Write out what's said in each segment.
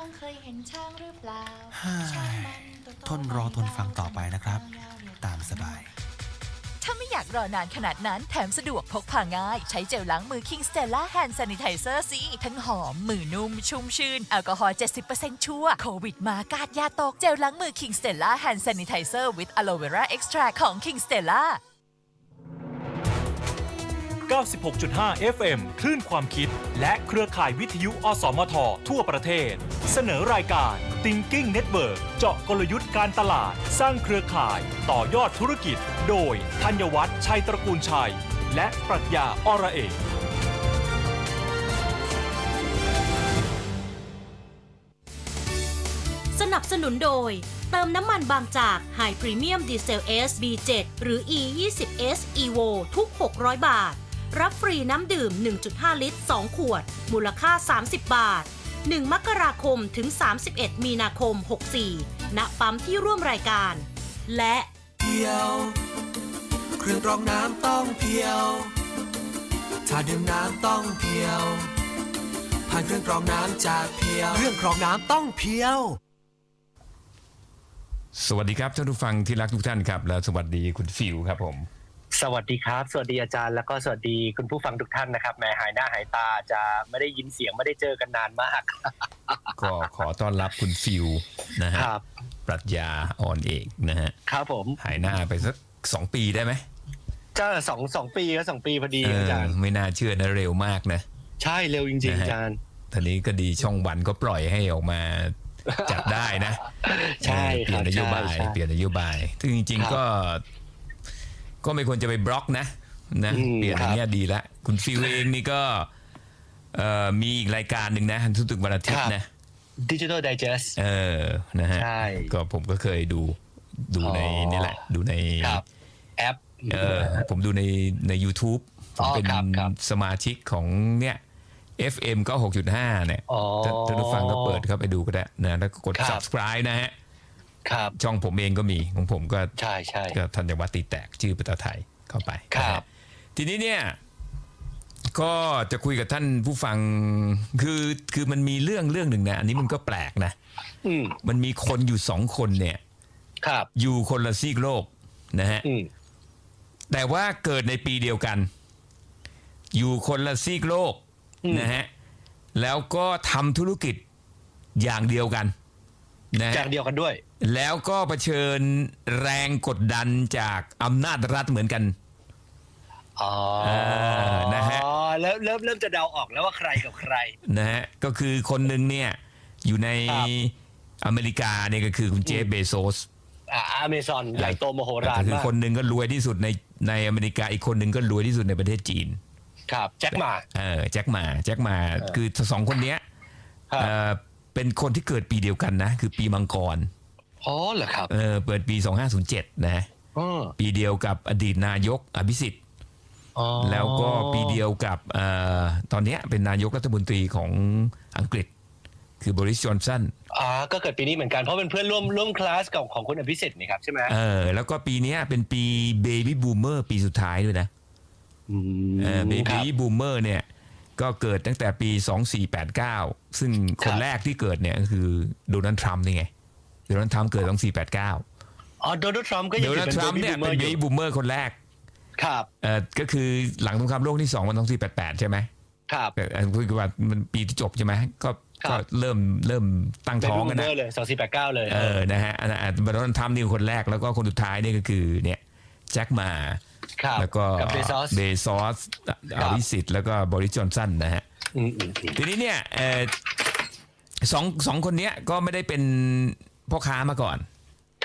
องเคยเห็นช้างหรือเปล่าฮ่าช้างมันตัวโตทนรอทนฟังต่อไปนะครับ ตามสบาย ถ้าไม่อยากรอนานขนาดนั้นแถมสะดวกพกพาง่าย ใช้เจลล้างมือ King Stella Hand Sanitizer สิ ทั้งหอม มือนุ่ม ชุ่มชื่น แอลกอฮอล์ 70%ชัวร์โควิดมากาดยาตก เจลล้างมือ King Stella Hand Sanitizer with Aloe Vera Extract ของ King Stella 96.5 FM คลื่นความคิด และเครือข่ายวิทยุ อสมท ทั่วประเทศ เสนอรายการ Thinking Network เจาะกลยุทธ์การตลาด สร้างเครือข่าย ต่อยอดธุรกิจ โดยธัญวัฒน์ชัยตระกูลชัย และปรัชญาอระเอกสนับสนุนโดย เติมน้ำมันบางจาก High Premium Diesel S B7 หรือ E 2 0 S Evo ทุก 600 บาท รับฟรีน้ำดื่ม 1.5 ลิตร 2 ขวด มูลค่า 30 บาท 1 มกราคมถึง 31 มีนาคม 64 ณ ปั๊มที่ร่วมรายการ และเพียว เครื่องกรองน้ำต้องเพียว ถ้าดื่มน้ำต้องเพียว ผ่านเครื่องกรองน้ำจากเพียว เครื่องกรองน้ำต้องเพียว สวัสดีครับท่านผู้ฟังที่รักทุกท่านครับ และสวัสดีคุณฟิวครับผม สวัสดีครับ สวัสดีอาจารย์แล้วก็สวัสดีคุณผู้ฟังทุกท่านนะครับแหม่หายหน้าหายตาจะไม่ได้ยินเสียงไม่ได้เจอกันนานมาก ก็ขอต้อนรับคุณฟิวนะฮะครับปรัชญาอ่อนเอกนะฮะครับผมหายหน้าไปสักสองปีได้ไหมเจ้าสองสองปีก็สองปีพอดีเอออาจารย์ไม่น่าเชื่อนะเร็วมากนะ ใช่เร็วจริงนะๆฮะอาจารย์ทีนี้ก็ดีช่องวันก็ปล่อยให้ออกมาจัดได้นะ ใช่เออเปลี่ยนครับนโยบายใช่ใช่เปลี่ยนนโยบายซึ่งจริงครับๆก็ ก็ไม่ควรจะไปบล็อกนะนะอืมเปลี่ยนอย่างเงี้ยดีละคุณฟิวเองนี่ก็เอ่อมีอีกรายการหนึ่งนะทุกตึกวันอาทิตย์นะดิจิทัลไดจ s เออนะฮะใช่ก็ผมก็เคยดูดูในอ๋อนี่แหละ ดูในครับแอปเออผมดูในใน YouTube ผมอ๋อเป็นครับครับสมาชิกของเนี่ย FM ก็ 6.5 เนี่ยอ๋อถ้าท่านผู้ฟังก็เปิดเข้าไปดูก็ได้นะ แล้วก็กดครับ subscribe นะฮะ ครับช่องผมเองก็มีของผมก็ใช่ใช่ก็ธัญวัฒน์ตีแตกชื่อภาษาไทยเข้าไปครับนะฮะทีนี้เนี่ยก็จะคุยกับท่านผู้ฟังคือคือมันมีเรื่องเรื่องหนึ่งนะ อันนี้มันก็แปลกนะอืมมันมีคนอยู่สองคนเนี่ย ครับ อยู่คนละซีกโลกนะฮะอืมแต่ว่าเกิดในปีเดียวกัน อยู่คนละซีกโลกอืมนะฮะแล้วก็ทำธุรกิจอย่างเดียวกันนะฮะจากเดียวกันด้วย แล้วก็เผชิญแรงกดดันจากอำนาจรัฐเหมือนกัน อ๋อเออนะฮะอ๋อเริ่มเริ่มเริ่มจะเดาออกแล้วว่าใครกับใครนะฮะก็คือคนหนึ่งเนี่ย อยู่ในครับอเมริกาเนี่ยก็คือคุณเจฟเบโซสอ่าอเมซอนใหญ่โตมโหฬารก็คือมากคนหนึ่งก็รวยที่สุดในในอเมริกาอีกคนหนึ่งก็รวยที่สุดในประเทศจีน ครับแจ็คหมาเออแจ็คหมาแจ็คหมาคือสองคนเนี้ยครับเอ่อเป็นคนที่เกิดปีเดียวกันนะ คือปีมังกร อ๋อเหรอครับ เออเปิดปี 2507 นะอ๋อปีเดียวกับอดีตนายกอภิสิทธิ์อ๋อแล้วก็ปีเดียวกับเอ่อตอนเนี้ยเป็นนายกรัฐมนตรีของอังกฤษ คือบริสจอนสันอ่าก็เกิดปีนี้เหมือนกันเพราะเป็นเพื่อนร่วมร่วมคลาสกับของคุณอภิสิทธิ์นี่ครับใช่ไหมเออแล้วก็ปีเนี้ยเป็นปีเบบี้บูมเมอร์ปีสุดท้ายด้วยนะมเออเบครับบี้บูมเมอร์เนี่ยก็เกิดตั้งแต่ปี 2489 ซึ่งคครันบแรกที่เกิดเนี่ยก็คือโดนัลด์ทรัมป์นี่ไง โดนัลด์ทรัมป์เกิด2489อ๋อโดนัลด์ทรัมป์ก็ยัโดงนัลด์ทรัมป์เนี่ยเป็นเบบี้บูมเมอร์คนแรก ครับเออก็คือหลังสงครามโลกที่สองมันต้องสี่แปดแปดใช่ไหมครับแต่อันคือว่ามันปีที่จบใช่ไหมก็ครับก็เริ่มเริ่มตั้งเป็นท้องบูมกันเมนะอร์เลยสองสี่แปดเก้าเลย เออ นะฮะอันนั้นโดนัลด์ทรัมป์นี่คือคนแรกแล้วก็คนสุดท้ายนี่ก็คือเนี่ยแจ็คหมาครับแล้วก็กับเบซอสเบซอสอภิสิทธิ์แล้วก็บริสจอนสันนะฮะอืมอืมอืมทีนี้เนี่ยเออสองสองคนเนี้ยก็ไม่ได้เป็น พ่อค้ามาก่อน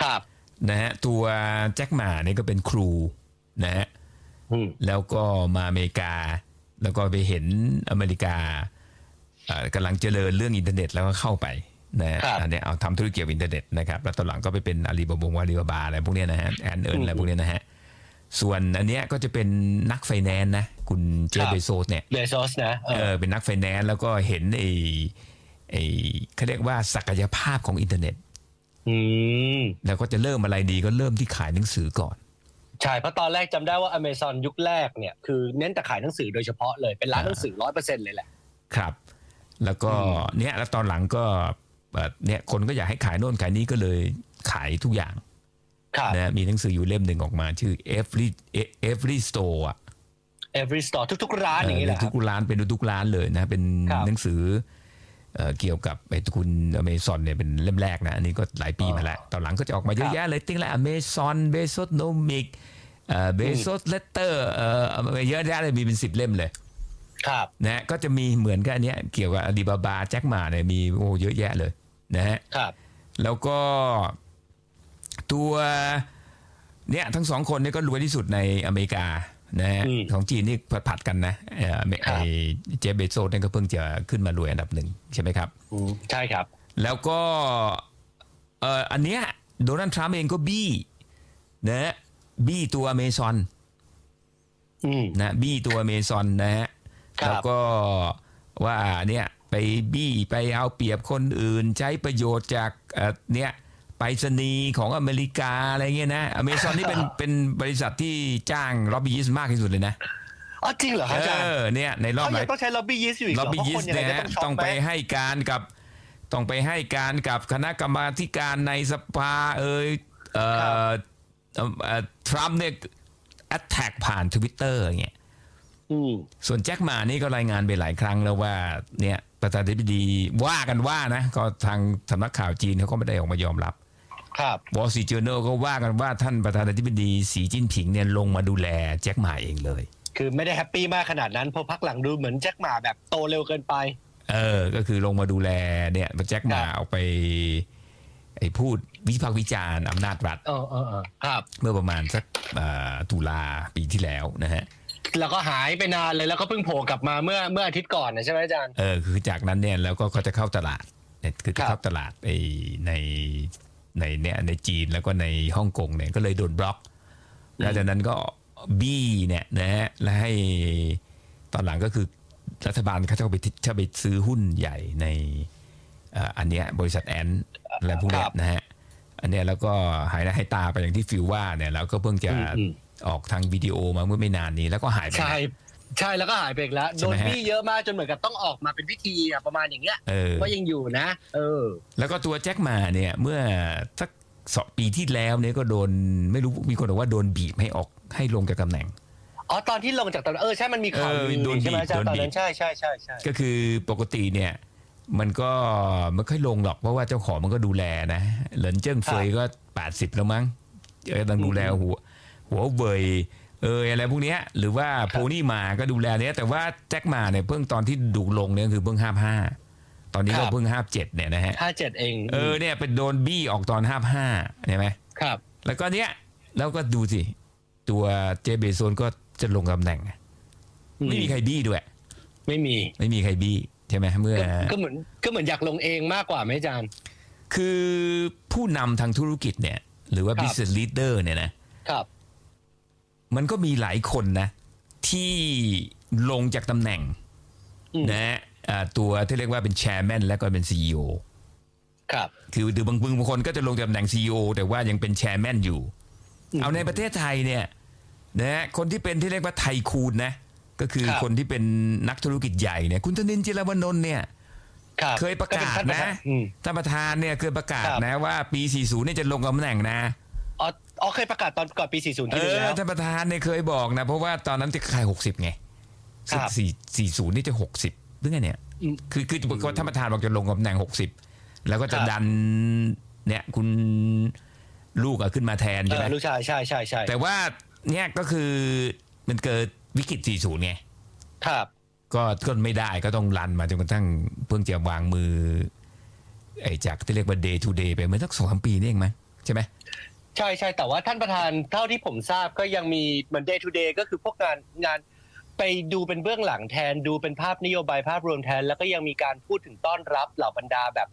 ครับ นะฮะ ตัวแจ็คหมาเนี่ยก็เป็นครูนะฮะอืมแล้วก็มาอเมริกา แล้วก็ไปเห็นอเมริกาเอ่อกำลังเจริญเรื่องอินเทอร์เน็ตแล้วก็เข้าไปนะฮะครับอันเนี้ยเอาทำธุรกิจกับอินเทอร์เน็ตนะครับ แล้วตอนหลังก็ไปเป็นอาลีบาบงอาลีบาบาอะไรพวกเนี้ยนะฮะแอนเอิร์นอะไรพวกเนี้ยนะฮะ ส่วนอันเนี้ยก็จะเป็นนักไฟแนนซ์นะ คุณเจฟเบโซสเนี่ยเบซอสนะเอเอออเป็นนักไฟแนนซ์แล้วก็เห็นไอ้ไอ้เขาเรียกว่าศักยภาพของอินเทอร์เน็ต อืมแล้วก็จะเริ่มอะไรดีก็เริ่มที่ขายหนังสือก่อน ใช่เพราะตอนแรกจำได้ว่าอเมซอนยุคแรกเนี่ยคือเน้นแต่ขายหนังสือโดยเฉพาะเลยเป็นร้านหนังสือร้อยเปอร์เซ็นต์เลยแหละ ครับ แล้วก็เนี่ยแล้วตอนหลังก็เอ่อเนี่ยคนก็อยากให้ขายโน่นขายนี้ก็เลยขายทุกอย่างครับนะมีหนังสืออยู่เล่มหนึ่งออกมา ชื่อ every every store อะ every store ทุกๆร้านอย่างนี้แหละเทุกร้านเป็นทุกร้านเลยนะเป็นครับหนังสือ เอ่อเกี่ยวกับไอ้คุณอเมซอนเนี่ยเป็นเล่มแรกนะ อันนี้ก็หลายปีมาแล้วตอนหลังก็จะออกมาเยอะแยะเลยติ้งแล้วอเมซอนเบโซโนมิกเบโซเลตเตอร์เอ่อเยอะแยะเลยมีเป็นสิบเล่มเลยครับนะก็จะมีเหมือนกับอันเนี้ยเกี่ยวกับอาลีบาบาแจ็คหมาเนี่ยมีโอ้เยอะแยะเลยนะฮะครับ แล้วแล้วก็ตัว เนี่ยทั้งสองคนเนี่ยก็รวยที่สุดในอเมริกานะฮะอืมของจีนนี่ผัดๆกันนะเอ่อเมครับไอ้เจฟเบโซสเนี่ยก็เพิ่งจะขึ้นมารวยอันดับหนึ่งใช่ไหมครับอืมใช่ครับ แล้วก็เอ่ออันเนี้ยโดนัลด์ทรัมป์เองก็บี้นะฮะบี้ตัวอเมซอนอืมนะบี้ตัวอเมซอนนะฮะครับแล้วก็ว่าเนี่ยไปบี้ไปเอาเปรียบคนอื่นใช้ประโยชน์จากเอ่อเนี่ย ไปรษณีย์ของอเมริกาอะไรเงี้ยนะอเมซอนนี่เป็นเป็นบริษัทที่จ้างล็อบบี้ยิสต์มากที่สุดเลยนะอ๋อจริงเหรอครับอาจารย์เออเนี่ยในรอบเขาหลายัยงต้องใช้ล็อบบี้ยิสต์อยู่อีกเหรล็ออบบี้เพราะยิคสนต์ยังไงเนี่ยก็ต้องช็อต้องปไปไปให้การกับต้องไปให้การกับคณะกรรมาธิการในสภาเอ่ยเอ่อเอ่อเอ่อทรัมป์เนี่ยแอตแทกผ่านทวิตเตอร์อย่างเงี้ยอืมส่วนแจ็คหมานี่ก็รายงานไปหลายครั้งแล้วว่าเนี่ยประธานาธิบดีว่ากันว่านะ ก็ทางสำนักข่าวจีนเขาก็ไม่ได้ออกมายอมรับ ครับวอลซีเจอร์เนลก็ว่ากันว่าท่านประธานาธิบดีสีจิ้นผิงเนี่ยลงมาดูแลแจ็คหมาเองเลย คือไม่ได้แฮปปี้มากขนาดนั้นเพราะพักหลังดูเหมือนแจ็คหมาแบบโตเร็วเกินไป เออ ก็คือลงมาดูแลเนี่ยแจ็คหมาครับเอาไปไอ้พูดวิพากษ์วิจารณ์อำนาจรัฐเออเออเออครับ เมื่อประมาณสักเอ่อตุลาปีที่แล้วนะฮะแล้วก็หายไปนานเลยแล้วก็เพิ่งโผล่กลับมาเมื่อเมื่ออาทิตย์ก่อนนะใช่ไหมอาจารย์เออคือจากนั้นเนี่ยแล้วก็เขาจะเข้าตลาดเนี่ยคือจะครัเข้าบตลาดไอ้ใน ในเนี่ยในจีนแล้วก็ในฮ่องกงเนี่ยก็เลยโดนบล็อก แล้วจากนั้นก็บี้เนี่ยนะฮะแล้วให้ตอนหลังก็คือรัฐบาลเขาจะไปจะไปซื้อหุ้นใหญ่ในเอ่ออันเนี้ยบริษัทแอนอะไรพวกเนี้ยครับนะฮะอันเนี้ยแล้วก็หายหน้าหายตาไปอย่างที่ฟิวว่าเนี่ยแล้วก็เพิ่งจะอืมอืมออกทางวิดีโอมาเมื่อไม่นานนี้แล้วก็หายไปใช่ ใช่แล้วก็หายไปอีกแล้วใช่โดไหมนฮะ บี้เยอะมากจนเหมือนกับต้องออกมาเป็นพิธีอะประมาณอย่างเงี้ยเออว่ายังอยู่นะ เออ แล้วก็ตัวแจ็คหมาเนี่ยเมื่อสักสองปีที่แล้วเนี่ยก็โดนไม่รู้มีคนบอกว่าโดนบีบให้ออกให้ลงจากตำแหน่ง อ๋อตอนที่ลงจากตำแหน่งเออใช่มันมีข่าวเออลือโดนใช่ไหมบีบอาจารย์ตอนโดนบีนั้นบใช่ใช่ใช่ใช่ ก็คือปกติเนี่ยมันก็ไม่ค่อยลงหรอกเพราะว่าเจ้าของมันก็ดูแลนะ เหลินเจิ้งเฟยก็ 80 แล้วมั้งเออต้องดูแลหัวหัวเว่ย เอออะไรพวกเนี้ยหรือว่าโพนี่มาก็ดูแลเนี้ยแต่ว่าแจ็คมาเนี่ยเพิ่งตอนที่ดูลงเนี่ยคือเพิ่งห้าห้าตอนนี้ก็เพิ่งห้าเจ็ดเนี่ยนะฮะห้าเจ็ดเองเออเนี่ยเป็นโดนบี้ออกตอนห้าห้าเห็นไหมครับ แล้วก็เนี้ยแล้วก็ดูสิ ตัวเจเบโซนก็จะลงตำแหน่ง ไม่มีใครบี้ด้วย ไม่มีไม่มีใครบี้ใช่ไหมเมื่อก็ก็เหมือนก็เหมือนอยากลงเองมากกว่าไหมอาจารย์ คือผู้นำทางธุรกิจเนี่ย หรือว่าครับ business leader เนี่ยนะครับ มันก็มีหลายคนนะ ที่ลงจากตำแหน่งอืมนะอ่าตัวที่เรียกว่าเป็น chairman แล้วก็เป็น CEO ครับ คือหรือบางบางคนก็จะลงจากตำแหน่ง CEO แต่ว่ายังเป็น chairman อยู่อืมเอาในประเทศไทยเนี่ยนะคนที่เป็นที่เรียกว่าไทคูนนะ ก็คือครับคนที่เป็นนักธุรกิจใหญ่เนี่ย คุณธนินทร์จิรวนนท์เนี่ยครับเคยประกาศเป็ท่นะอืมท่านประธานเนี่ยเคยประกาศครับนะว่าปี 40 เนี่ยจะลงตำแหน่งนะ อ๋ออ๋อเคยประกาศตอนก่อนปี 40 เอที่นึงอแล้ว ท่านประธานเนี่ยเคยบอกนะ เพราะว่าตอนนั้นจะขาย60ไงครับสี่สี่ศูนย์นี่จะ60หรือไงเนี่ย อืมคือคือท่านประธานบอกจะลงตำแหน่ง60แล้วก็จะครับ ดันเนี่ยคุณลูกอะขึ้นมาแทนเอใช่ไหม อลูกชายใช่ใช่ใช่แต่ว่าเนี่ยก็คือมันเกิดวิกฤต 40 ไง ครับ ก็ก็ไม่ได้ก็ต้องรันมาจนกระทั่งเพิ่งจะวางมือ ไอ้จากที่เรียกว่า day to day ไปเมื่อสักสองสามปีนี่เองมั้งใช่ไหม ใช่ใช่แต่ว่าท่านประธานเท่าที่ผมทราบก็ยังมีเหมือน day to day ก็คือพวกงานงานไปดูเป็นเบื้องหลังแทนดูเป็นภาพนโยบายภาพรวมแทน แล้วก็ยังมีการพูดถึงต้อนรับเหล่าบรรดาแบบ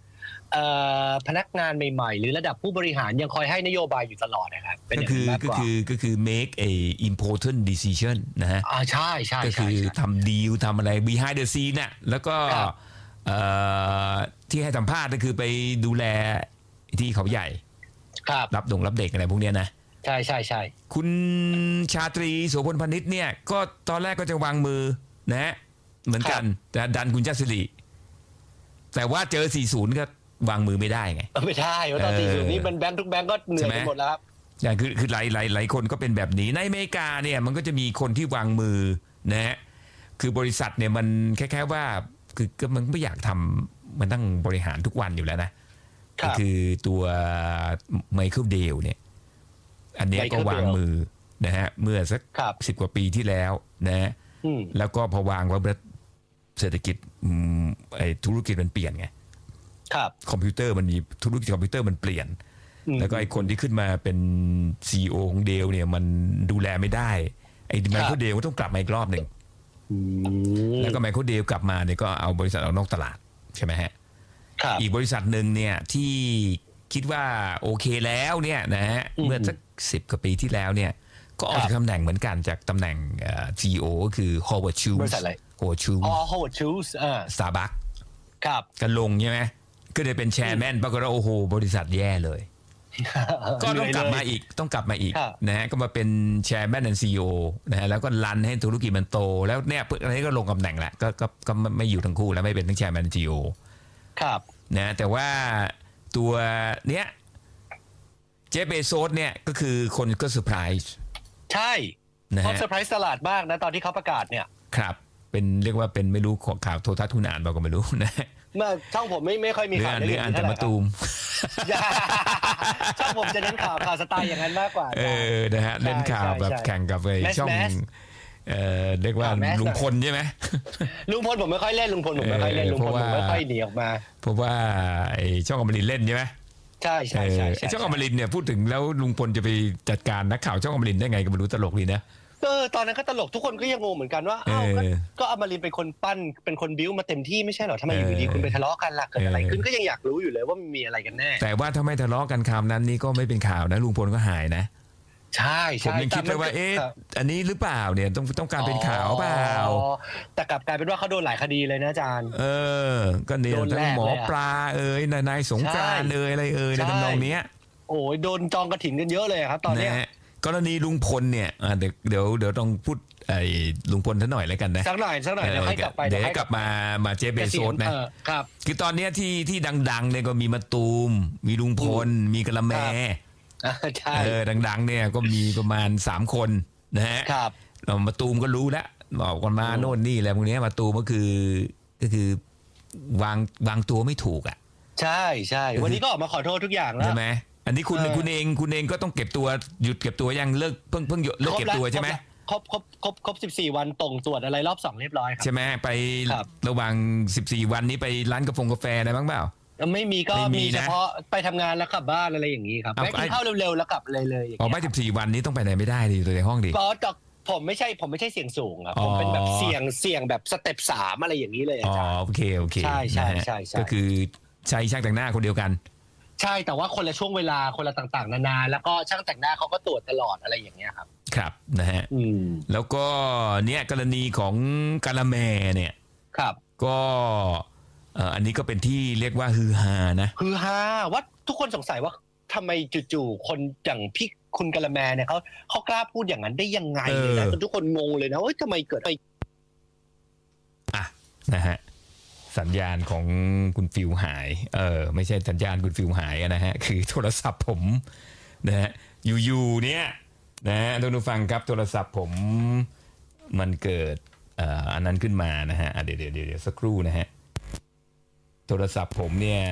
เอ่อพนักงานใหม่ ๆ หรือระดับผู้บริหารยังคอยให้นโยบายอยู่ตลอดนะครับเป็นอก็ย่างคือนี้มากก็กว่าคือก็คือ make a important decision นะฮะ อ่าใช่ใช่ก็ใช่คือใช่ ทำดีลทำอะไร behind the scene น่ะแล้วก็ครับ เอ่อที่ให้สัมภาษณ์ก็คือไปดูแลที่เขาใหญ่ ครับรับดงรับเด็กอะไรพวกเนี้ยนะใช่ใช่ใช่คุณชาตรีโสพลพนิษฐ์เนี่ย ก็ตอนแรกก็จะวางมือนะฮะเหมือนกันแต่ดันคุณจัสริแต่ว่าเจอ 40 ก็วางมือไม่ได้ไงเออไม่ได้เพราะตอนเออสี่สิบนี้มันแบงค์ทุกแบงค์ก็เหนื่อยใช่ไหมไปหมดแล้วครับอย่างคือคือหลายหลายหลายคนก็เป็นแบบนี้ในอเมริกาเนี่ยมันก็จะมีคนที่วางมือนะฮะคือบริษัทเนี่ยมันแค่แค่ว่าคือก็มันไม่อยากทำมันต้องบริหารทุกวันอยู่แล้วนะครั ก็บคือตัวไมเคิลเดลเนี่ย อันเนี้ยก็ Michael วาง Dell มือนะฮะเมื่อสักครับสิบกว่าปีที่แล้วนะฮะอืมแล้วก็พอวางไว้แล้วเศรษฐกิจอืมไอ้ธุรกิจมันเปลี่ยนไงครับคอมพิวเตอร์มันมีธุรกิจคอมพิวเตอร์มันเปลี่ยนอืมแล้วก็ไอ้คนที่ขึ้นมาเป็น CEO ของเดลเนี่ยมันดูแลไม่ได้ไอ้ไมเคิลเดลก็ต้องกลับมาอีกรอบหนึ่งอืมแล้วก็ไมเคิลเดลกลับมาเนี่ยก็เอาบริษัทออกนอกตลาดใช่ไหมฮะ ครับ อีกบริษัทหนึ่งเนี่ยที่คิดว่าโอเคแล้วเนี่ยนะฮะอืมเมื่อสักสิบกว่าปีที่แล้วเนี่ยก็ออกครับจากตำแหน่งเหมือนกันจากตำแหน่งเอ่อ CEO ก็คือ Howard Schultz บริษัทอะไร Howard Schultz อ๋อ Howard Schultz อ่า Starbucks ครับ กันลงใช่ไหมก็เลยเป็นแชร์แมนปรากฏว่าโอ้โห บริษัทแย่เลย ก็ต้องกลับมาอีกต้องกลับมาอีกครับนะฮะก็มาเป็นแชร์แมนและซีอนะฮะแล้วก็รันให้ธุรกิจมันโต แล้วเนี่ยเพิ่งอันนี้ก็ลงตำแหน่งแหละก็ก็ก็ไม่ไม่อยู่ทั้งคู่แล้วไม่เป็นทั้งแชร์แมนซีอ ครับนะแต่ว่าตัวเนี้ยเจฟเบโซสเนี่ยก็คือคนก็เซอร์ไพรส์ใช่นะเขาฮะเซอร์ไพรส์ตลาดมากนะ ตอนที่เขาประกาศเนี่ย ครับเป็นเรียกว่าเป็นไม่รู้ของข่าวโทรทัศน์ทุนอ่านเปล่าก็ไม่รู้นะเมื่อช่องผมไม่ไม่ค่อยมีหรือข่าวอ่านหรืออ่านแต่มาตูมอย่าช่องผมจะเน้นข่าวข่าวสไตล์อย่างนั้นมากกว่า เออนะฮะใช่เล่นข่าวใช่แบบใช่แข่งกับไอ้แมสช่องแมส เอ่อเรียกว่าข่าวแมสลุงพลใช่ไหม ลุงพลผมไม่ค่อยเล่นลุงพลผมไม่ค่อยเล่นเออลุงพลเพราะผมว่า ไม่ค่อยหนีออกมา เพราะว่าไอ้ช่องอมรินทร์เล่นใช่ไหมใช่ใช่ใช่เออใช่ไอ้ช่องอมรินทร์เนี่ยพูดถึงแล้วลุงพลจะไปจัดการนักข่าวช่องอมรินทร์ได้ไงก็ไม่รู้ตลกดีนะ เออตอนนั้นก็ตลกทุกคนก็ยังงงเหมือนกันว่าอ้าวก็เออก็อมรินทร์เป็นคนปั้นเป็นคนบิ้วมาเต็มที่ไม่ใช่เหรอทำไมอยู่ดีเออคุณไปทะเลาะกันล่ะเกิดอะไรเออขึ้นก็ยังอยากรู้อยู่เลยว่ามันมีอะไรกันแน่ แต่ว่าถ้าไม่ทะเลาะกันคำนั้นนี่ก็ไม่เป็นข่าวนะลุงพลก็หายนะ ใช่ผมใช่ยังคิดเลยว่า แต่มันเอ๊ะ ครับอันนี้หรือเปล่าเนี่ย ต้องต้องการเป็นข่าวเปล่า อ๋อแต่กลับกลายเป็นว่าเขาโดนหลายคดีเลยนะอาจารย์ เออ ก็เนี่ยโดนทั้แลงกหมอเลยอะปลาเอ่ยนายนายสงกรานต์ใช่เอ่ยอะไรเอ่ยในใช่ ทำนองเนี้ยโอ้ยโดนจองกระถิ่นกันเยอะเลยครับ ตอนเนี้ยะฮะกรณีลุงพลเนี่ยอะเดี๋ยวเดี๋ยวเดี๋ยวต้องพูดไอ้ลุงพลท่านหน่อยแล้วกันนะสักหน่อยสักหน่อยเดี๋ยวให้กลับไปเดี๋ยวให้ให้กลับมามาเจฟเบโซสนะ เออครับ คือตอนเนี้ยที่ที่ดังๆเนี่ยก็มีมาตูม มีลุงพล มีกะละแม ครับอ่า ใช่เออดัง ๆ เนี่ยก็มีประมาณ3คนนะฮะครับเรามาตูมก็รู้แล้วบอกกันมาโน่นนี่อะไรพวกเนี้ยมาตูมก็คือก็คือวางวางตัวไม่ถูกอะ ใช่ใช่วันนี้ก็ออกมาขอโทษทุกอย่างแล้วใช่ไหมอันนี้คุณเออคุณเองคุณเองก็ต้องเก็บตัวหยุดเก็บตัวยังเลิกเพิ่งเพิ่งเลิกเก็บตัวใช่ไหมครบครบครบครบสิบสี่วันตรงตรวจอะไรรอบสองเรียบร้อยครับใช่ไหมไปครับระหว่าง14วันนี้ไปร้านกาแฟกาแฟอะไรบ้างเปล่า ไม่มีก็ไม่มีมีนะ เฉพาะไปทำงานแล้วกลับบ้านอะไรอย่างนี้ครับเอาแม่กินไอ้ข้าวเร็วๆแล้วกลับเลยเลยอย่างออกเงี้ไม่ย14วันนี้ต้องไปไหนไม่ได้ดิอยู่ในห้องดิก็แต่ผมไม่ใช่ผมไม่ใช่เสี่ยงสูงครับ ผมเป็นแบบเสี่ยงเสี่ยงแบบสเต็ปสามอะไรอย่างนี้เลยอาอ๋อจารย์ โอเคโอเคใช่ใช่นะฮะใช่ใช่ ก็คือใช้ช่างแต่งหน้าคนเดียวกัน ใช่แต่ว่าคนละช่วงเวลาคนละต่างๆ นานาแล้วก็ช่างแต่งหน้าเขาก็ตรวจตลอดอะไรอย่างเงี้ยครับ ครับนะฮะอืมแล้วก็เนี่ยกรณีของกาละแมเนี่ย ครับ ก็ เอ่ออันนี้ก็เป็นที่เรียกว่าฮือฮานะ คือฮาว่าทุกคนสงสัยว่าทำไมจู่ๆคนอย่างพี่คุณกะละแมเนี่ยเขาเขากล้าพูดอย่างนั้นได้ยังไงเลยนะเออ จนทุกคนงงเลยนะว่าทำไมเกิดอะไรอะนะฮะสัญญาณของคุณฟิวหาย เออ ไม่ใช่สัญญาณคุณฟิวหายอะนะฮะ คือโทรศัพท์ผมนะฮะอยู่ๆเนี่ยนะฮะท่านผู้ฟังครับโทรศัพท์ผมมันเกิดเอ่ออันนั้นขึ้นมานะฮะอะเดี๋ยวเดี๋ยวเดี๋ยวเดี๋ยวสักครู่นะฮะโทรศัพท์ผมเนี่ย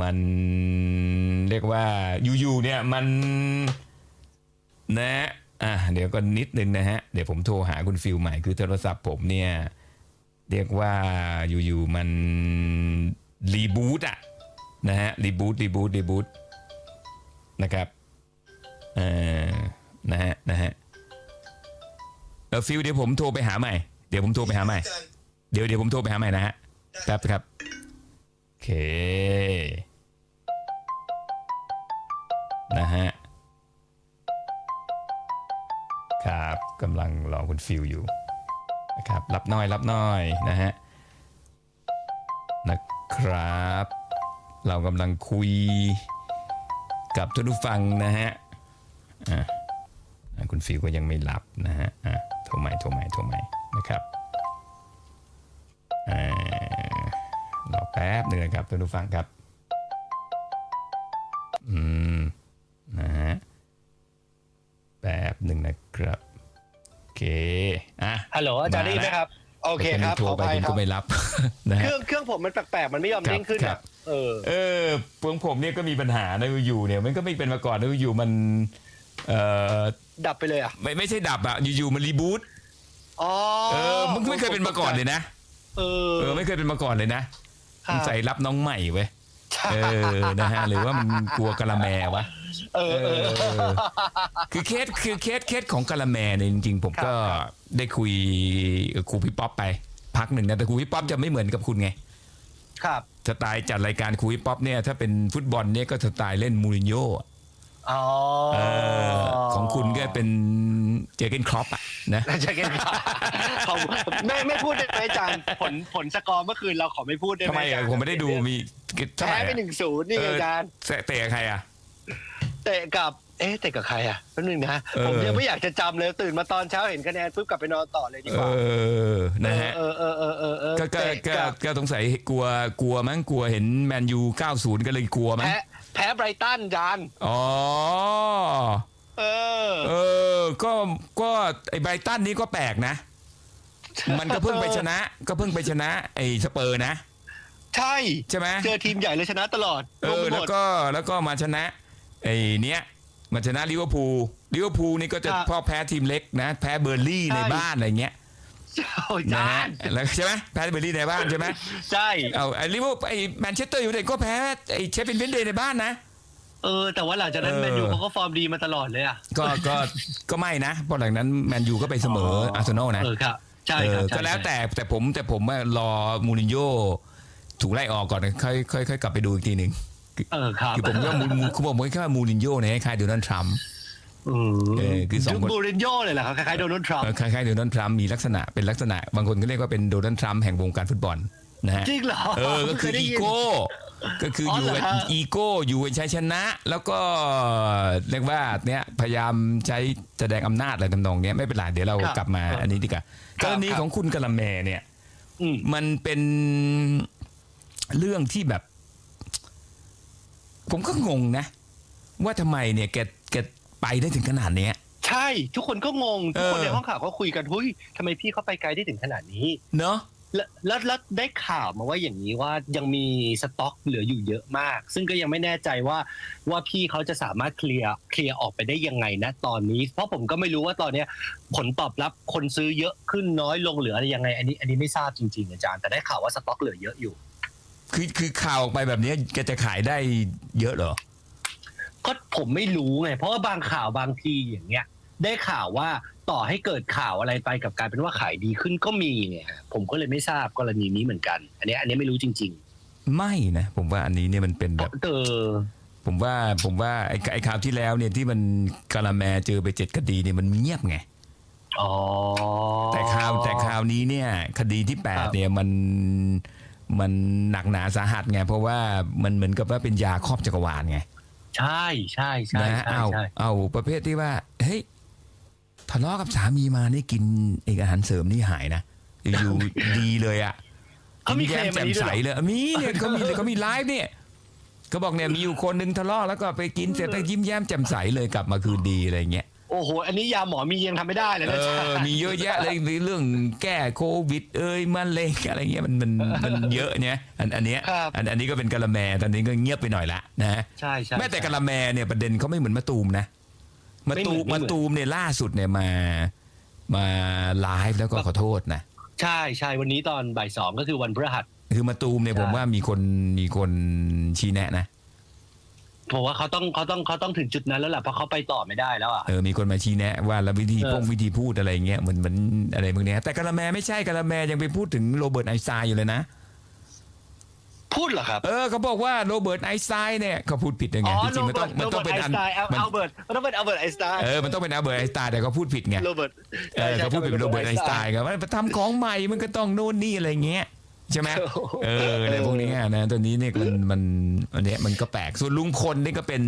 มันเรียกว่าอยู่ๆเนี่ยมันนะอะเดี๋ยวก็นิดนึงนะฮะ เดี๋ยวผมโทรหาคุณฟิลใหม่คือโทรศัพท์ผมเนี่ยเรียกว่าอยู่ๆมันรีบูตอะนะฮะรีบูตรีบูตรีบูตนะครับเออนะฮะนะฮะเออฟิลเดี๋ยวผมโทรไปหาใหม่เดี๋ยวผมโทรไปหาใหม่เดี๋ยวเดี๋ยวผมโทรไปหาใหม่นะฮะ แป๊บครับ โอเค นะฮะ ครับกำลังรอคุณฟิลอยู่นะครับ รับน้อยรับน้อยนะฮะ นะครับ เรากำลังคุยกับทุกผู้ฟังนะฮะอะอะคุณฟิวก็ยังไม่รับนะฮะ อะโทรใหม่โทรใหม่โทรใหม่นะครับ อ่า รอแป๊บหนึ่งนะครับท่านผู้ฟังครับ อืม นะฮะ แป๊บหนึ่งนะครับ โอเค อะ ฮัลโหลอาจารย์ได้ยินไหมครับ โอเคครับโทรขอไปอภัยคุณครัก็บไม่รับนะเคฮะรื่องเครื่องผมมันแปลกๆ มันไม่ยอมครับเด้งขึ้นครัอะบเออ เออพวงผมเนี่ยก็มีปัญหานะอยู่ๆเนี่ย มันก็ไม่เป็นมาก่อนนะอยู่ๆมัน เอ่อ ดับไปเลยอะ ไม่ไม่ใช่ดับอะอยู่ๆมันรีบูต อ๋อ เออ มึงไม่เคยเป็นมาก่อนเลยนะเออเออไม่เคยเป็นมาก่อนเลยนะ ครัสบงสัยรับน้องใหม่เว้ยใช่เออนะฮะหรือว่ามันกลัวกะละแมวะเออเออเออคือเคสคือเคสเคสของกะละแมเนี่ยจริงๆ ผมก็ได้คุยกับครูพี่ป๊อปไป พักหนึ่งนะแต่ครูพี่ป๊อปจะไม่เหมือนกับคุณไง ครับสไตล์จัดรายการครูพี่ป๊อปเนี่ยถ้าเป็นฟุตบอลเนี่ยก็สไตล์เล่นมูรินโญ่ อะอ๋อเออของคุณก็เป็นเจอเกนครอปอะนะใช่กันครับเขาไม่ไม่พูดได้ไหมอาจารย์ผลผลสกอร์เมื่อคืนเราขอไม่พูดได้ไหมทำไมอาจาอะรย์ผมไม่ได้ดูมีเท่าไหแพ้ร่ไปอะหนึ่งศูนย์นี่ไงอาจารย์ เออเตะกับใครอะ เตะกับ เอ๊ะเตะกับใครอะแป๊บนึงนะ เออ ผมยังไม่อยากจะจำเลยตื่นมาตอนเช้าเห็นคะแนนปุ๊บกลับไปนอนต่อเลยดีกเอว่าอนะฮะ เออเออเออเออเออก็ก็เตะก็กับก็สงสัยกลัวกลัวมั้งกลัวเห็นแมนยู 90 ก็เลยกลัวมั้ง แพ้แพ้ไบรตันอาจารย์อ๋อ เออ เออ ก็ก็ไอ้ไบรตันนี่ก็แปลกนะ มันก็เพิ่งไปชนะ ก็เพิ่งไปชนะ ไอ้สเปอร์นะ ใช่ใช่ไหมเจอทีมใหญ่เลยชนะตลอดเอองไปหมแล้วดก็แล้วก็มาชนะ ไอ้เนี้ยมาชนะลิเวอร์พูลลิเวอร์พูลนี่ก็จะครับพ่อแพ้ทีมเล็กนะ แพ้เบอร์ลี่ใช่ในบ้านอะไรเงี้ย โอ้ยนะจาฮะนแล้วใช่ไหมแพ้เบอร์ลี่ในบ้านใช่ไหมใช่ เอาไอ้ลิเวอร์ไอ้แมนเชสเตอร์ยูไนเต็ดก็แพ้ไอ้เชฟฟินเวนเดย์ในบ้านนะ เออ แต่ว่าหลังจากนั้นเออ แมนยูเขาก็ฟอร์มดีมาตลอดเลยอะก็ก็ก็ไม่นะเพราะหลังนั้นแมนยูก็ไปเสมออาร์เซนอลนะ เออครับ ใช่เอครับอใช่ก็แล้วใช่แต่แต่ผมแต่ผมว่ารอมูรินโญ่ถูกไล่ออกก่อนค่อยค่อยค่อยกลับไปดูอีกทีหนึ่งเออครับ คือผมว่ามูมูคือผมว่าแค่ว่ามูรินโญ่เนี่ยคล้ายๆโดนัลด์ทรัมป์อืมเออ คือสองคน บูรินโญ่เลยเหรอครับคล้ายๆโดนัลด์ทรัมป์เออคล้ายๆโดนัลด์ทรัมป์มีลักษณะเป็นลักษณะ บางคนก็เรียกว่าเป็นโดนัลด์ทรัมป์แห่งวงการฟุตบอลนะฮะจริงเหรอเออก็คือไม่เยได้อียิน โก้ ก็คืออยู่อ๋อเหรอฮะ อีโก้อยู่เป็นชัยชนะ แล้วก็เรียกว่าเนี้ยพยายามใช้แสดงอำนาจอะไรทำนองเนี้ยไม่เป็นไรเดี๋ยวเรากลับมาอันนี้ดีกว่ากรณีของคุณกะละแมเนี่ย อืมมันเป็นเรื่องที่แบบ ผมก็งงนะ ว่าทำไมเนี่ยแกแก ไปได้ถึงขนาดเนี้ย ใช่ทุกคนก็งง ทุกคนเออ ในห้องข่าวก็คุยกันเฮ้ยทำไมพี่เขาไปไกลได้ถึงขนาดนี้ เนาะ แล้วแล้วแล้วได้ข่าวมาว่าอย่างนี้ว่ายังมีสต็อกเหลืออยู่เยอะมาก ซึ่งก็ยังไม่แน่ใจว่าว่าพี่เขาจะสามารถเคลียร์เคลียร์ออกไปได้ยังไงนะตอนนี้ เพราะผมก็ไม่รู้ว่าตอนเนี้ยผลตอบรับคนซื้อเยอะขึ้นน้อยลงเหลืออะไรยังไง อันนี้อันนี้ไม่ทราบจริงๆอาจารย์แต่ได้ข่าวว่าสต็อกเหลือเยอะอยู่ คือคือข่าวออกไปแบบเนี้ยแกจะขายได้เยอะเหรอ ก็ผมไม่รู้ไง เพราะว่าบางข่าวบางทีอย่างเงี้ย ได้ข่าวว่าต่อให้เกิดข่าวอะไรไปกับกลารเป็นว่าขายดีขึ้นก็มีเนี่ยผมก็เลยไม่ทราบกรณีนี้เหมือนกัน อันนี้อันนี้ไม่รู้จริง ไม่นะ ผมว่าอันนี้เนี่ยมันเป็นแบบๆเออ ผมว่าผมว่าไอ้ไอ้ข่าวที่แล้วเนี่ยที่มันกาละแมเจอไปเจ็ดคดีเนี่ยมันเงียบไง อ๋อ แต่ข่าวแต่ข่าวนี้เนี่ยคดีที่แปคดรับเนี่ยมันมันหนักหนาสาหัสไงเพราะว่ามันเหมือนกับว่าเป็นยาครอบจักรวาลไง ใช่ใช่ใช่นะใช่เอาใช่เอาประเภทที่ว่า เฮ้ยทะเลาะกับสามีมานี่กินเอกอาหารเสริมนี่หายนะอยู่ดีเลยอะเขามียิ้มเคลแย้มมอัแจ่นมนี้ด้ใสวยเหรอเลยมีเนี่ยเขามีเขามีไลฟ์เนี่ยเขาบอกเนี่ยมีอยู่คนหนึ่งทะเลาะแล้วก็ไปกินเสร็จแล้วยิ้มแย้มแจ่มใสเลยกลับมาคืนดีอะไรเงี้ย โอ้โห อันนี้ยาหมอมียังทำไม่ได้เลยเอนะจ๊ะอมีเยอะแยะเลยเรื่องแก้โควิด เอ้ยมะเร็งอะไรเงี้ยมันมันมันเยอะเนี่ยอันอันเนี้ยครับอันอันนี้ก็เป็นกะละแมตอนนี้ก็เงียบไปหน่อยละนะ ใช่ใช่ แม้แต่กะละแมเนี่ยประเด็นเขาไม่เหมือนมะตูมนะมะตูมไม่เหมืมะอน ตูมเนี่ยล่าสุดเนี่ยมามาไลฟ์แล้วก็ขอโทษนะ ใช่ใช่วันนี้ตอนบ่ายสองก็คือวันพฤหัส คือมะตูมเนี่ยใช่ ผมว่ามีคนมีคนชี้แนะนะ ผมว่าเขาต้องเขาต้องเขาต้องถึงจุดนั้นแล้วแหละเพราะเขาไปต่อไม่ได้แล้วอะ เออมีคนมาชี้แนะว่าแล้ววิธีเออ พงวิธีพูดอะไรเงี้ยเหมือนเหมือนอะไรพวกเนี้ยแต่กะละแมไม่ใช่กะละแมยังไปพูดถึงโรเบิร์ตไอน์สไตน์อยู่เลยนะ พูดเหรอครับ เออเขาบอกว่าโรเบิร์ตไอน์สไตน์เนี่ยเขาพูดผิดยังไงอ๋อจริงๆมันโรต้เบิองร์ตมันโรต้องเบิเป็นอันร์ตไอน์สไตน์อัลมันอัลเบิร์ตมันต้องเป็นอัลเบิร์ตไอน์สไตน์เออมันต้องเป็นอัลเบิร์ตไอน์สไตน์แต่เขาพูดผิดไงโรเบิร์ตเออเขาพูดผิดเป็นโรเบิร์ตไอน์สไตน์ครับว่าทำของใหม่มันก็ต้องโน่นนี่อะไรเงี้ย ใช่ไหมเอออะไรพวกนี้นะตัวนี้เนี่ยมันมันอันเนี้ยมันก็แปลกส่วนลุงพลนี่ก็เป็น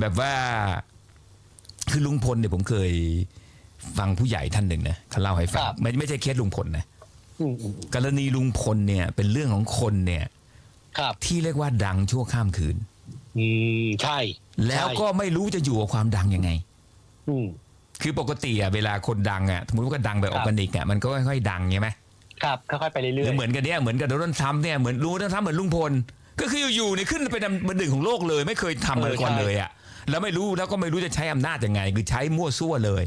แบบว่า คือลุงพลเนี่ยผมเคยฟังผู้ใหญ่ท่านหนึ่งนะเขาเล่าให้ฟังครับไม่ไม่ใช่เคสลุงพลนะอืมอืมกรณีลุงพลเนี่ย เป็นเรื่องของคนเนี่ย ครับ ที่เรียกว่าดังชั่วข้ามคืน อืมใช่ แล้วก็ไม่รู้จะอยู่กับความดังยังไง อืมคือปกติอะเวลาคนดังอะสมมติว่าดังแบบคอรัอบร์แกนิกอะมันก็ค่อยๆดังใช่ไหม ครับค่อยๆไปเรื่หอยรือๆเหมือนกันเนี้ยเหมือนกับโดนัลด์ทรัมป์เนี่ยเหมือนรู้โดนัลด์ทรัมป์เหมือนลุงพล ก็คืออยู่ๆเนี่ยขึ้นเป็นอันดับหนึ่งของโลกเลย ไม่เคยทำอะไรก่อนเลยอะแล้วไม่รู้แล้วก็ไม่รู้จะใช้อำนาจยังไง คือใช้มั่วซั่วเลย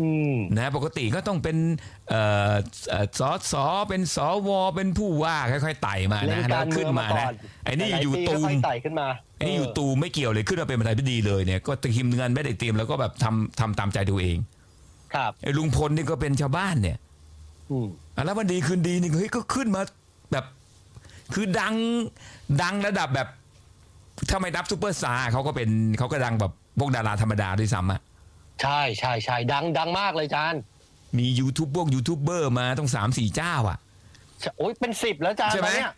อืมนะปกติก็ต้องเป็นเอ่อเอ่อสอสอเป็นสวเป็นผู้ว่าค่อยๆไต่มาเล่นะนแล้กาวรขึ้เมืนองมามาก่นะอนไอ้นี่หลาอยู่ปีตูค่มอยๆไต่ขึ้นมาไอ้นี่อยู่ตูมไม่เกี่ยวเลยขึ้นมาเป็นประธานาธิบดีเลยเนี่ยก็ทีมงานไม่ได้เตรียมแล้วก็แบบทำทำตามใจตัวเอง ครับไอ้ลุงพลนี่ก็เป็นชาวบ้านเนี่ย อืมอะแล้ววันดีคืนดีนี่เฮ้ยก็ขึ้นมาแบบ คือดังดังระดับแบบถ้าไม่นับซูเปอร์สตาร์เขาก็เป็นเขาก็ดังแบบพวกดาราธรรมดาด้วยซ้ำอะใช่ใช่ใช่ดังดังมากเลยจานมียูทูบพวกยูทูบเบอร์มาต้องสามสี่เจ้าอะโอ้ยเป็นสิบแล้วจานใช่ตไหมอนเนี้ย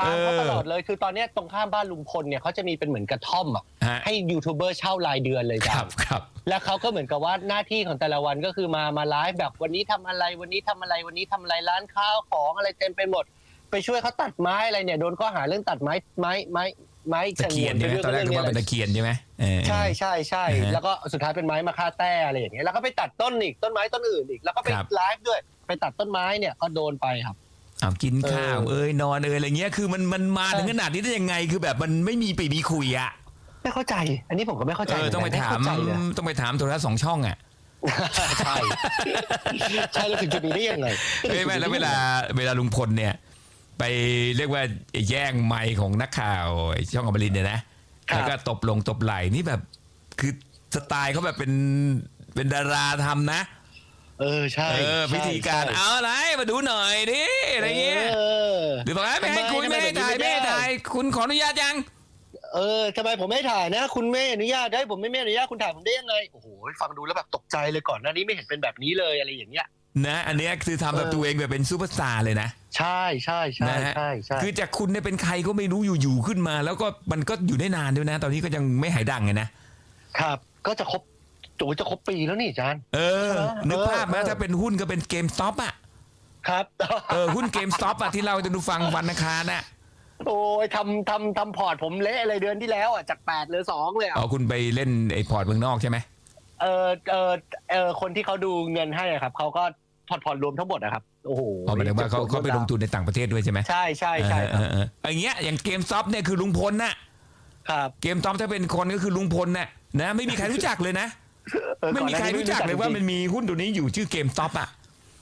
ตามเขาเออตลอดเลยคือตอนเนี้ยตรงข้ามบ้านลุงพลเนี่ยเขาจะมีเป็นเหมือนกระท่อมอะฮะ ให้ยูทูบเบอร์เช่ารายเดือนเลยคจารันบครับ แล้วเขาก็เหมือนกับว่าหน้าที่ของแต่ละวันก็คือมามาไลฟ์แบบวันนี้ทำอะไรวันนี้ทำอะไรวันนี้ทำอะไรร้านข้าวของอะไรเต็มไปหมด ไปช่วยเขาตัดไม้อะไรเนี่ยโดนข้อหาเรื่องตัดไม้ไม้ไม้ไม้ตะเคียนใช่ไหมสงวตอนแรกนึกว่าเป็นไปตะเคียนใช่ไหมเออ ใช่ใช่ใช่อ่าฮะแล้วก็สุดท้ายเป็นไม้มาฆ่าแต้อะไรอย่างเงี้ยแล้วก็ไปตัดต้นอีกต้นไม้ต้นอื่นอีกแล้วก็ไปครับ ไลฟ์ด้วย ไปตัดต้นไม้เนี่ยก็โดนไปครับเอากินข้าวเออเอ้ยนอนเอ้ยอะไรเงี้ยคือมันมันมาถึงขนาดนี้ได้ยังไง คือแบบมันไม่มีปีมีคุยอะไม่เข้าใจ อันนี้ผมก็ไม่เข้าใจเออต้องไปถามเข้ใจเลยต้องไปถามโทรทัศน์สองช่องอะใช่ใช่แล้วถึงจะมีได้ยังไงไม่ไม่แล้วเวลาเวลาลุงพลเนี่ย ไปเรียกว่าแย่งไมค์ของนักข่าวช่องอมรินทร์เนี่ยนะครับแล้วก็ตบลงตบไหล่นี่แบบคือสไตล์เขาแบบเป็นเป็นดาราทำนะ เออใช่เออใช่พิธีการใช่เอาอะไรมาดูหน่อยดิอะไรเงี้ยเออ หรือบอกว่าไม่ให้คุยทำไมไม่ให้ถ่ายทำไมแบบนี้ไม่ให้ไม่ได้ ถ่ายคุณขออนุญาตยัง เออทำไมผมไม่ถ่ายนะ คุณไม่อนุญาตได้ผมไม่ไม่อนุญาตคุณถ่ายผมได้ยังไงโอ้โหฟังดูแล้วแบบตกใจเลยก่อนหน้านี้ไม่เห็นเป็นแบบนี้เลยอะไรอย่างเงี้ย นะ อันเนี้ยคือทำแบบเออ ตัวเองแบบเป็นซูเปอร์สตาร์เลยนะ ใช่ใช่ใช่นะฮะ ใช่ใช่คือจากคุณเนี่ยเป็นใครก็ไม่รู้อยู่ๆขึ้นมา แล้วก็มันก็อยู่ได้นานด้วยนะ ตอนนี้ก็ยังไม่หายดังไงนะครับ ก็จะครบ โอ้ยจะครบปีแล้วนี่อาจารย์ เออเออนึกภาพไหมเออถ้าเป็นหุ้นก็เป็นเกมสต็อปอะ ครับ เออ หุ้นเกมสต็อปอะ ที่เราจะดูฟังวันอังคารน่ะ โอ้ยทำทำทำพอร์ตผมเละเลยเดือนที่แล้วอะจากแปดเหลือสองเลยอะอ๋อ คุณไปเล่นไอ้พอร์ตเมืองนอกใช่ไหมเออเออเออคนที่เขาดูเงินให้อะครับเขาก็พอร์ตพอร์ตรวมทั้งหมดนะครับโอ้โหอ๋อหมายถึงว่าเขาเขาไปลงทุนในต่างประเทศด้วยใช่ไหมใช่ใช่ใช่คเอรับอเออเอออย่างเงี้ยอย่างเกมสต็อปเนี่ยคือลุงพลน่ะครับเกมสต็อปถ้าเป็นคนก็คือลุงพลน่ะนะไม่มีใครรู้จักเลยนะ เออไม่มีใครก่อนหน้านี้รู้จักเลยว่ามันมีหุ้นตัวนี้อยู่ชื่อเกมสต็อปอะ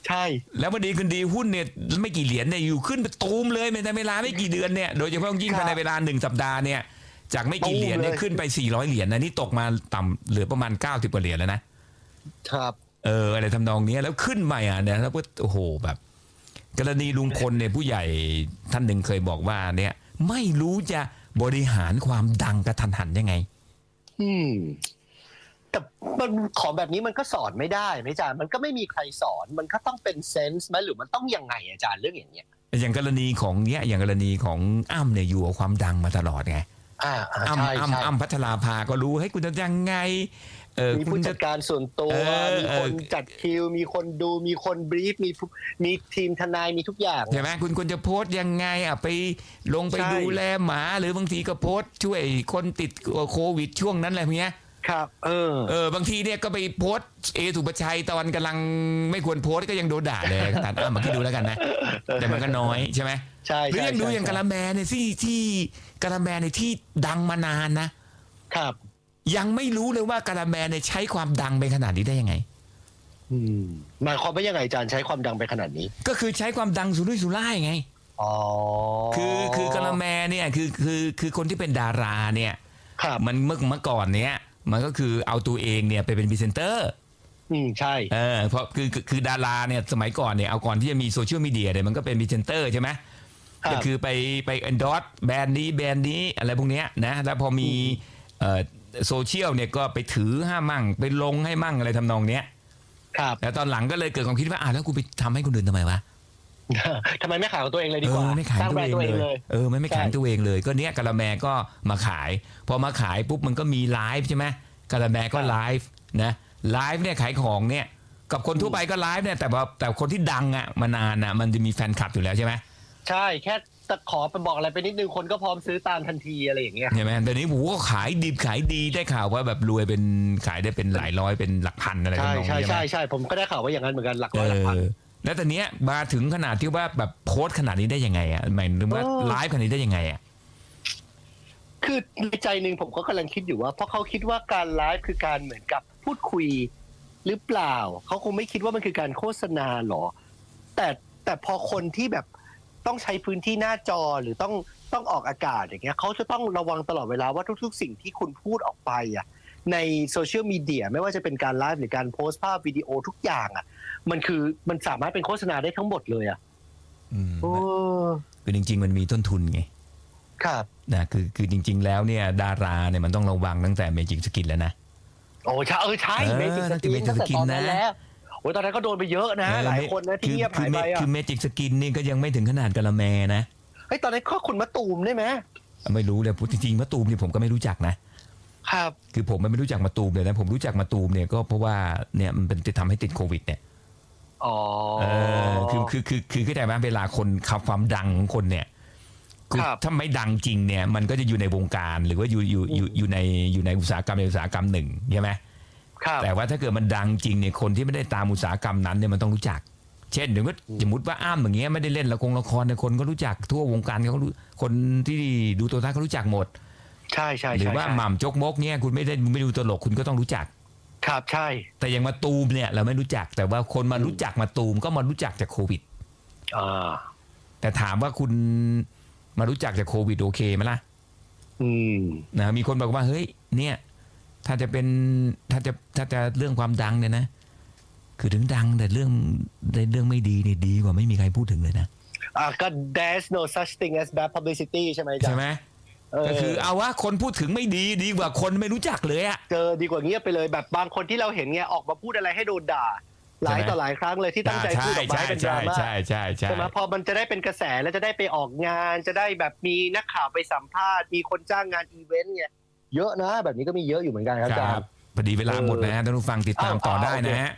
ใช่ แล้ววันดีคืนดีหุ้นเนี่ยไม่กี่เหรียญเนี่ยอยู่ขึ้นไปตูมเลยในเวลาไม่กี่เดือนเนี่ยโดยเฉพาะยิ่งภายในเวลาหนึ่งสัปดาห์เนี่ยจากไม่กี่เหรียญเนี่ยขึ้นไป 400 เหรียญนะนี่ตกมาต่ำเหลือประมาณ 90กว่าเหรียญแล้วนะครับ เอออะไรทำนองเนี้ยแล้วขึ้นใหม่อะเนี่ยแล้วก็โอ้โหแบบ กรณีลุงพลเนี่ยผู้ใหญ่ท่านหนึ่งเคยบอกว่าเนี่ย ไม่รู้จะบริหารความดังกระทันหันยังไง อืม แต่มันของแบบนี้มันก็สอนไม่ได้ไหมอาจารย์มันก็ไม่มีใครสอน มันก็ต้องเป็นเซนส์ไหมหรือมันต้องยังไงอาจารย์เรื่องอย่างเงี้ยอย่างกรณีของเนี้ยอย่างกรณีของอ้ำเนี่ยอยู่กับความดังมาตลอดไงอ่าอ่าอ้ำใช่อ้ำใช่อ้ำพัชราภาก็รู้ให้ยคุณจะยังไงเออมีคุผู้ณจัจะดการส่วนตัวเออมีคนเออจัดคิว มีคนดู มีคนบรีฟ มีผู้มีทีมทนาย มีทุกอย่างใช่ไหมคุณควรจะโพสต์ยังไงอะไปลงไปใช่ดูแลหมา หรือบางทีก็โพสต์ช่วยคนติดโควิดช่วงนั้นอะไรพวกเนี้ย ครับ เออ เออบางทีเนี่ยก็ไปโพสต์เอสุปชัยตอนกำลังไม่ควรโพสต์ก็ยังโดนด่าเลยขนาดอะมาคิดดูแล้วกันนะ แต่มันก็น้อยใช่ไหมใช่หรือใช่ยังดูใช่อย่างกะละแมเนี่ยที่ที่กะละแมในยที่ดังมานานนะ ครับ ยังไม่รู้เลยว่ากะละแมเนี่ยใช้ความดังไปขนาดนี้ได้ยังไง อืมหมายความว่ายังไงอาจารย์ใช้ความดังไปขนาดนี้ ก็คือใช้ความดังสุรุ่ยสุร่ายไง อ๋อคือคือกะละแมเนี่ยคือคือคือคนที่เป็นดาราเนี่ย ครับ มันเมื่อเมื่อก่อนเนี้ย มันก็คือเอาตัวเองเนี่ยไปเป็นพรีเซนเตอร์อืมใช่เออเพราะคือคือคือดาราเนี่ยสมัยก่อนเนี่ยเอาก่อนที่จะมีโซเชียลมีเดียเนี่ยมันก็เป็นพรีเซนเตอร์ใช่ไหมครับก็คือไปไป endorse แบรนด์นี้แบรนด์นี้อะไรพวกเนี้ยนะแล้วพอมีเอ่อโซเชียลเนี่ยก็ไปถือห้ามั่งไปลงให้มั่งอะไรทำนองเนี้ยครับ แล้วตอนหลังก็เลยเกิดความคิดว่าอะแล้วกูไปทำให้คนอื่นทำไมวะ ทำไมไม่ขายของตัวเองเลยดีเอกว่าอไม่ขายสร้างตัแบวรนเอด์งตัวเองเลเลยยเออมันไม่ขายใช่ตัวเองเลย ก็เนี้ยกะละแมก็มาขาย พอมาขายปุ๊บมันก็มีไลฟ์ใช่ไหมกะละแมก็ไลฟ์นะไลฟ์เนี่ยขายของเนี่ย กับคนทั่วไปก็ไลฟ์เนี่ยแต่ว่าแต่คนที่ดังอะมานานอะมันจะมีแฟนคลับอยู่แล้วใช่ไหมใช่แค่ตะขอไปบอกอะไรไปนิดนึงคนก็พร้อมซื้อตามทันทีอะไรอย่างเงี้ยใช่ไหมเดี๋ยวนี้โอ้โหก็ขายดีขายดีได้ข่าวว่าแบบรวยเป็นขายได้เป็นหลายร้อยเป็นหลักพันอะไรใช่ทำนองใช่นี้ใช่ไหมใช่ผมก็ได้ข่าวว่าอย่างนั้นเหมือนกันหลักเอร้อยหลักพันอ แล้วตอนเนี้ยมาถึงขนาดที่ว่าแบบโพสต์ขนาดนี้ได้ยังไงอะหมายถึงว่าเออไลฟ์ขนาดนี้ได้ยังไงอะคือในใจหนึ่งผมก็กำลังคิดอยู่ว่า เพราะเขาคิดว่าการไลฟ์คือการเหมือนกับพูดคุยหรือเปล่า เขาคงไม่คิดว่ามันคือการโฆษณาหรอ แต่แต่พอคนที่แบบต้องใช้พื้นที่หน้าจอหรือต้องต้องออกอากาศอย่างเงี้ยเขาจะต้องระวังตลอดเวลาว่าทุก ๆ สิ่งที่คุณพูดออกไปอะ ในโซเชียลมีเดียไม่ว่าจะเป็นการไลฟ์หรือการโพสต์ภาพวิดีโอทุกอย่างอะ มันคือมันสามารถเป็นโฆษณาได้ทั้งหมดเลยอะอืมโอ้คือจริง ๆ มันมีต้นทุนไง ครับนะคือคือจริง ๆ แล้วเนี่ย ดาราเนี่ยมันต้องระวังตั้งแต่เมจิกสกินแล้วนะโอ้ใช่เออใช่เออเมจิกสน่าจะกิน Magic ตั้งแต่ตอน Skin นั้นนะแล้วโอ้ยตอนนั้นก็โดนไปเยอะนะ หลายคนนะที่เงียบหายไปคืออะคือเมจิกสกินนี่ก็ยังไม่ถึงขนาดกะละแมนะเฮ้ยตอนนั้นก็คุณมะตูมได้ไหมไม่รู้เลยพูดจริงๆมะตูมนี่ผมก็ไม่รู้จักนะ ครับ คือผมไม่รู้จักมะตูมเลยนะผมรู้จักมะตูมเนี่ยก็เพราะว่าเนี่ยมันเป็นจะทำให้ติดโควิดเนี่ยอ๋อเออคือคือคือคือเข้าใจไหมเวลาคนขับความดังของคนเนี่ยคือครับถ้าไม่ดังจริงเนี่ยมันก็จะอยู่ในวงการหรือว่าอยู่อยู่อยู่อยู่ในอยู่ในอุตสาหกรรมในอุตสาหกรรมหนึ่งใช่ไหมครับ แต่ว่าถ้าเกิดมันดังจริงเนี่ยคนที่ไม่ได้ตามอุตสาหกรรมนั้นเนี่ยมันต้องรู้จัก เช่นเดี๋ยวว่าสมมติว่าอ้ามอย่างเงี้ยไม่ได้เล่นละครละครเนี่ยคนก็รู้จักทั่ววงการเขารู้คนที่ดูตัวท้ายเขารู้จักหมด ใช่ใช่หรือใช่ว่าใช่หม่ำจกมกเนี่ยคุณไม่ได้ไม่ดูตลกคุณก็ต้องรู้จัก ครับใช่ แต่อย่างมาตูมเนี่ยเราไม่รู้จักแต่ว่าคนมารู้จักมาตูมก็มารู้จักจากโควิด อ่า แต่ถามว่าคุณมารู้จักจากโควิดโอเคไหมล่ะอืม นะมีคนบอกว่าเฮ้ยเนี่ย ถ้าจะเป็นถ้าจะถ้าจะเรื่องความดังเนี่ยนะ คือถึงดังแต่เรื่องในเรื่องไม่ดีเนี่ยดีกว่าไม่มีใครพูดถึงเลยนะ อ่าก็ there's no such thing as bad publicity ใช่ไหมจ๊ะใช่ไหมเออ ก็คือเอาว่าคนพูดถึงไม่ดีดีกว่าคนไม่รู้จักเลยอะเจอดีกว่าเงียบไปเลยแบบบางคนที่เราเห็นเนี่ยออกมาพูดอะไรให้โดนด่า หลายใช่ไหมต่อหลายครั้งเลยที่ตั้งใจพูดออกมาให้เป็นดราม่าใช่ใช่ใช่ใช่ไหมพอมันจะได้เป็นกระแสแล้วจะได้ไปออกงาน จะได้แบบมีนักข่าวไปสัมภาษณ์มีคนจ้างงานอีเวนต์เนี่ยเยอะนะ แบบนี้ก็มีเยอะอยู่เหมือนกันครับคอาจารรับย์พอดีเวลาหมดนะฮะท่านผู้ฟังติดตามอ้าวต่อได้อ้าวนะฮะ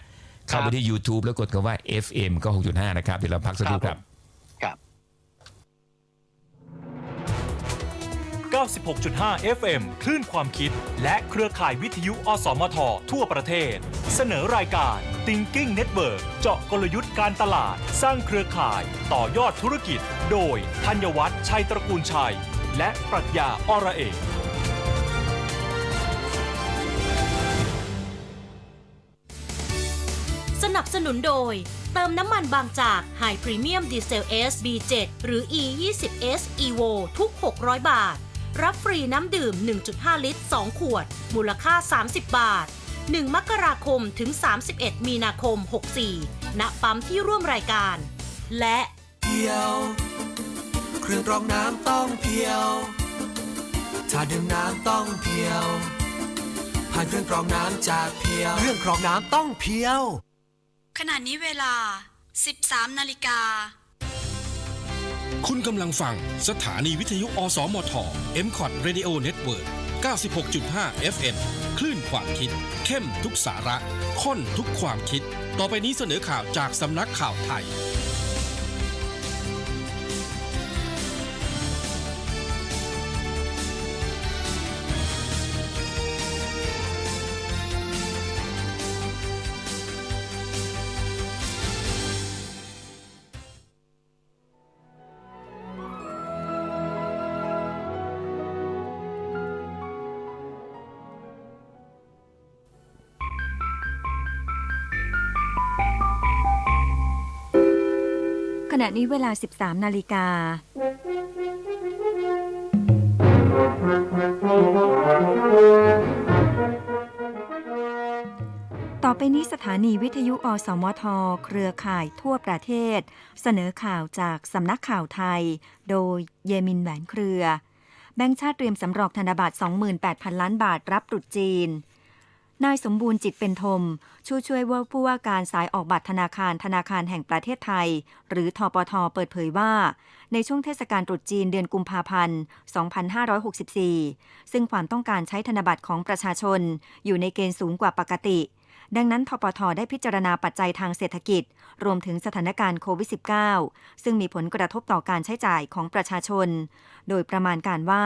เข้าไปที่ YouTube แล้วกดคำว่า FM ก็6.5 นะครับเดี๋ยวเราพักสักครู่ครับครับ 96.5 FM คลื่นความคิด และเครือข่ายวิทยุ อสมท ทั่วประเทศ เสนอรายการ Thinking Network เจาะกลยุทธ์การตลาด สร้างเครือข่าย ต่อยอดธุรกิจ โดยธัญวัฒน์ชัยตระกูลชัย และปรัชญาอระเอกสนับสนุนโดย เติมน้ำมันบางจาก High Premium Diesel S B7 หรือ E 2 0 S Evo ทุก 600 บาท รับฟรีน้ำดื่ม 1.5 ลิตร 2 ขวด มูลค่า 30 บาท 1 มกราคมถึง 31 มีนาคม 64 ณ ปั๊มที่ร่วมรายการ และเพียว เครื่องกรองน้ำต้องเพียว ถ้าดื่มน้ำต้องเพียว ผ่านเครื่องกรองน้ำจากเพียว เครื่องกรองน้ำต้องเพียว ขณะนี้เวลา 13 นาฬิกา คุณกำลังฟังสถานีวิทยุ อสมท m c o t Radio Network 96.5 FM คลื่นความคิด เข้มทุกสาระ ค้นทุกความคิด ต่อไปนี้เสนอข่าวจากสำนักข่าวไทย ณะนี้เวลา 13 นาฬิกา ต่อไปนี้สถานีวิทยุอสมท เครือข่ายทั่วประเทศ เสนอข่าวจากสำนักข่าวไทย โดยเยมินแหวนเครือ แบงค์ชาติเตรียมสำรองธนบัตร 28,000 ล้านบาทรับตรุษจีน นายสมบูรณ์จิตเป็นธมผู้ช่วยว่าผู้ว่าการสายออกบัตรธนาคารธนาคารแห่งประเทศไทย หรือทปทเปิดเผยว่า ในช่วงเทศกาลตรุษจีนเดือนกุมภาพันธ์ 2564 ซึ่งความต้องการใช้ธนบัตรของประชาชน อยู่ในเกณฑ์สูงกว่าปกติ ดังนั้นทปทได้พิจารณาปัจจัยทางเศรษฐกิจ รวมถึงสถานการณ์โควิด -19 ซึ่งมีผลกระทบต่อการใช้จ่ายของประชาชน โดยประมาณการว่า